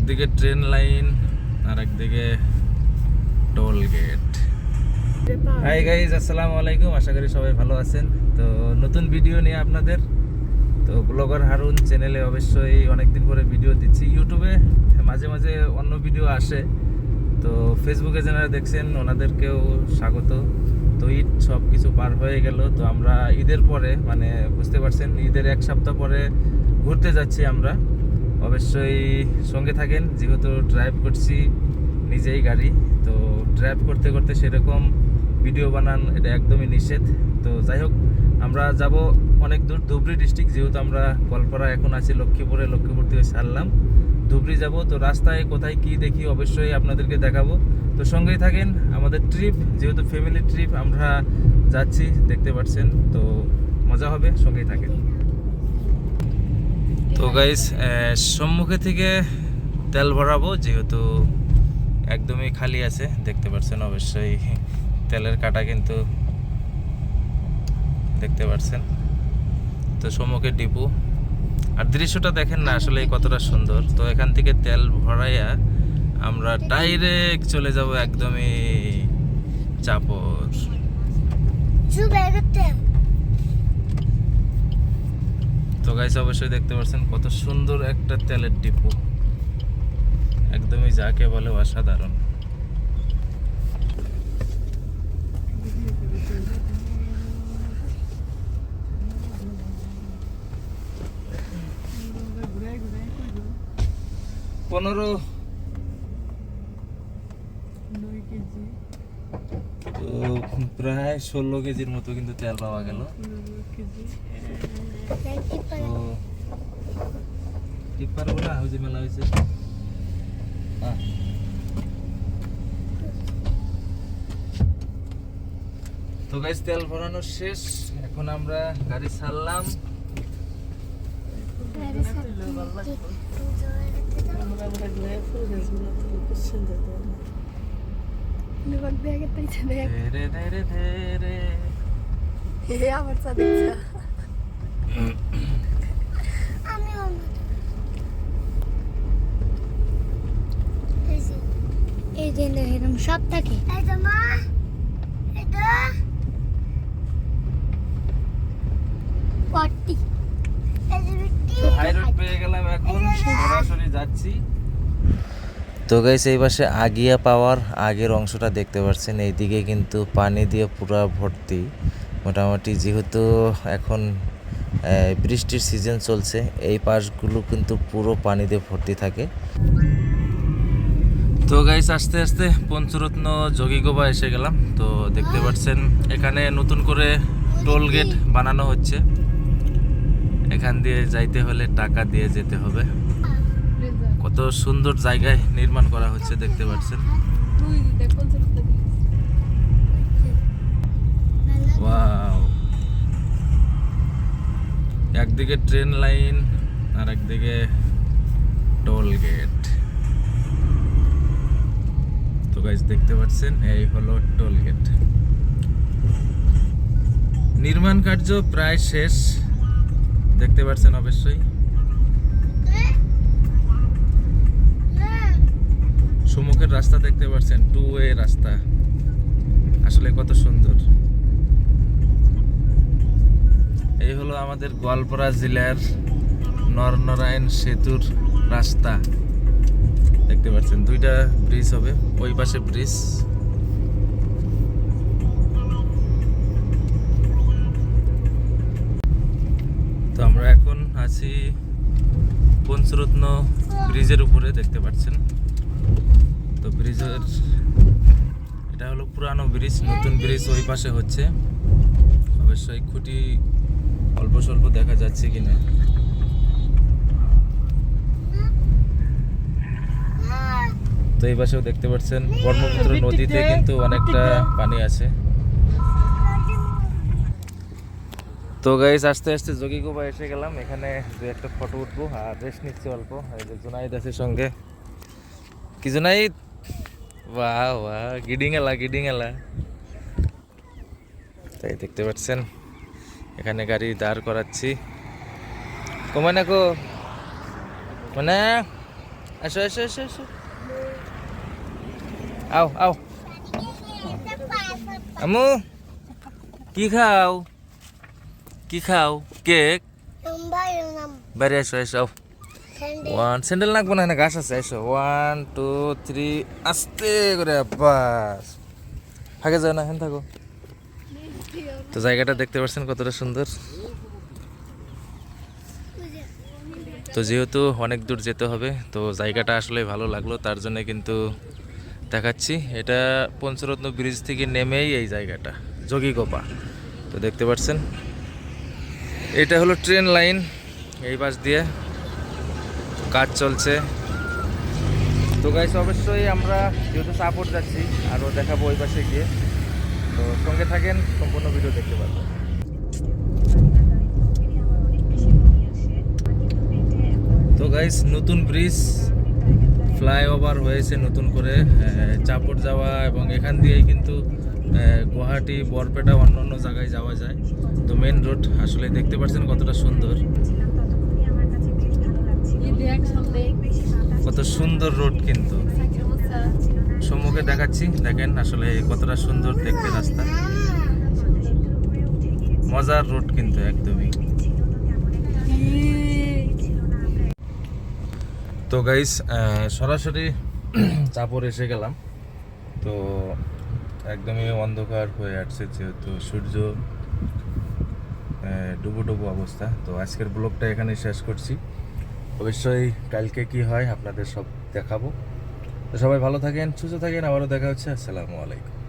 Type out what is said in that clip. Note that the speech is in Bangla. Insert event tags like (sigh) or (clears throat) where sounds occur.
একদিকে ট্রেন লাইন আর একদিকে টোল গেট। হাই গাইজ আসসালামু আলাইকুম। আশা করি সবাই ভালো আছেন। তো নতুন ভিডিও নিয়ে আপনাদের। তো ব্লগার হারুন চ্যানেলে অবশ্যই অনেকদিন পরে ভিডিও দিচ্ছি। ইউটিউবে মাঝে মাঝে অন্য ভিডিও আসে। তো ফেসবুকে যারা দেখছেন, ওনাদেরকেও স্বাগত। তো ঈদ সব কিছু পার হয়ে গেল। তো আমরা ঈদের পরে মানে বুঝতে পারছেন, ঈদের এক সপ্তাহ পরে ঘুরতে যাচ্ছি আমরা। অবশ্যই সঙ্গে থাকেন, যেহেতু ড্রাইভ করছি নিজেই গাড়ি, তো ড্রাইভ করতে করতে সেরকম ভিডিও বানান এটা একদমই নিষেধ। তো যাই হোক, আমরা যাব অনেক দূর, ধুবড়ি ডিস্ট্রিক্ট যেহেতু আমরা কলপাড়া এখন আছি, লক্ষ্মীপুরে, লক্ষ্মীপুর থেকে ছাড়লাম ধুবড়ি যাব, তো রাস্তায় কোথায় কি দেখি অবশ্যই আপনাদেরকে দেখাবো। তো সঙ্গেই থাকেন, আমাদের ট্রিপ যেহেতু ফ্যামিলি ট্রিপ আমরা যাচ্ছি, দেখতে পাচ্ছেন, তো মজা হবে, সঙ্গেই থাকেন। তো গাইস সম্মুখে থেকে তেল ভরাবো, যেহেতু একদমই খালি আছে, দেখতে পাচ্ছেন অবশ্যই তেলের কাটা কিন্তু দেখতে পাচ্ছেন তো সম্মুখে ডিপু। আর দৃশ্যটা দেখেন না, আসলে কতটা সুন্দর। তো এখান থেকে তেল ভরাইয়া আমরা ডাইরেক্ট চলে যাব একদমই চাপর। তো গাইস অবশ্যই দেখতে পাচ্ছেন কত সুন্দর একটা তেলের ডিপো একদমই যাকে বলে অসাধারণ। পনেরো তো প্রায় ষোলো কেজির মতো কিন্তু তেল পাওয়া গেল। তো টিপ্পার বলা মেলা হয়েছে। তো গাইস তেল ভরানো শেষ। এখন আমরা গাড়ি ছাড়লাম। ধীরে ধীরে ধীরে। আমার সাথে এই যে এরকম সব থাকে। পট্টি। তো হাই রোড পেয়ে গেলাম এখন সরাসরি যাচ্ছি। তো গাইস এই পাশে আগিয়া পাওয়ার আগের অংশটা দেখতে পাচ্ছেন। এইদিকে কিন্তু পানি দিয়ে পুরা ভর্তি। মোটামুটি যেহেতু এখন বৃষ্টির সিজন চলছে, এই পাশগুলো কিন্তু পুরো পানি দিয়ে ভর্তি থাকে। তো গাইস আস্তে আস্তে পঞ্চরত্ন যোগীগোবা এসে গেলাম। তো দেখতে পাচ্ছেন, এখানে নতুন করে টোল গেট বানানো হচ্ছে। এখান দিয়ে যাইতে হলে টাকা দিয়ে যেতে হবে। কত সুন্দর জায়গায় নির্মাণ করা হচ্ছে দেখতে পাচ্ছেন। একদিকে ট্রেন লাইন, আর একদিকে টোল গেট। তো গাইজ দেখতে পাচ্ছেন, এই হলো টোল গেট। নির্মাণ কার্য প্রায় শেষ। দেখতে পাচ্ছেন অবশ্যই। সম্মুখের রাস্তা দেখতে পাচ্ছেন টু ওয়ে রাস্তা। আসলে কত সুন্দর। এই হলো আমাদের গোয়ালপাড়া জেলার নরনারায়ণ সেতুর রাস্তা। দেখতে পাচ্ছেন, দুইটা ব্রিজ হবে, ওই পাশে ব্রিজ তো আমরা এখন আছি পঞ্চরত্ন ব্রিজের উপরে, দেখতে পাচ্ছেন। তো ব্রিজের এটা হলো পুরানো ব্রিজ, নতুন ব্রিজ ওই পাশে হচ্ছে। অবশ্যই খুঁটি অল্প স্বল্প দেখা যাচ্ছে কিনা। তো এই পাশেও দেখতে পাচ্ছেন, ব্রহ্মপুত্র নদীতে কিন্তু অনেকটা পানি আছে। তো গাইস আস্তে আস্তে যোগীগোবা এসে গেলাম। এখানে দু একটা ফটো উঠবো, আর রেস্ট নিচ্ছি অল্প। এই যে জুনাইদ আছে সঙ্গে। কি জুনাইদ বাহ বাহ গিডিং এলা গিডিং এলা তাই দেখতে পাচ্ছেন এখানে গাড়ি দাঁড় করাচ্ছি। কমায় না কো? মানে? আসো আসো আসো আসো। আও আও। আমু কি খাও? কি খাও? কেক? বাইরে এসো এসো ওয়ান স্যান্ডেল নাকবো না ঘাস আছে, এসো। ওয়ান টু থ্রি আস্তে করে বাস আগে যাও না থাকো। তো জায়গাটা দেখতে পাচ্ছেন কতটা সুন্দর। তো যেহেতু অনেক দূর যেতে হবে, তো জায়গাটা আসলে ভালো লাগল, তার জন্য কিন্তু দেখাচ্ছি। এটা পঞ্চরত্ন ব্রিজ থেকে নেমেই এই জায়গাটা যোগীগোপা তো দেখতে পাচ্ছেন, এটা হলো ট্রেন লাইন, এই পাশ দিয়ে। কাজ চলছে। তো গাইস অবশ্যই আমরা যেহেতু সাপোর্ট যাচ্ছি আরও দেখাবো ওই পাশে গিয়ে। তো সঙ্গে থাকেন সম্পূর্ণ ভিডিও দেখতে পারবেন। তো গাইস নতুন ব্রিজ ফ্লাইওভার হয়েছে নতুন করে চাপড় যাওয়া এবং এখান দিয়েই কিন্তু গুয়াহাটি বরপেটা অন্য অন্য জায়গায় যাওয়া যায়। তো মেন রোড আসলে দেখতে পাচ্ছেন কতটা সুন্দর। কত সুন্দর রোড কিন্তু। সম্মুখে দেখাচ্ছি, দেখেন আসলে কতটা সুন্দর দেখতে রাস্তা। মজার রোড কিন্তু একদমই। তো গাইস সরাসরি (clears throat) চাপড় এসে গেলাম। তো একদমই অন্ধকার হয়ে আসছে যেহেতু সূর্য ডুবো ডুবো অবস্থা। তো আজকের ব্লগটা এখানে শেষ করছি। অবশ্যই কালকে কি হয় আপনাদের সব দেখাবো। সবাই ভালো থাকেন, সুস্থ থাকেন, আবারও দেখা হচ্ছে। আসসালামু আলাইকুম।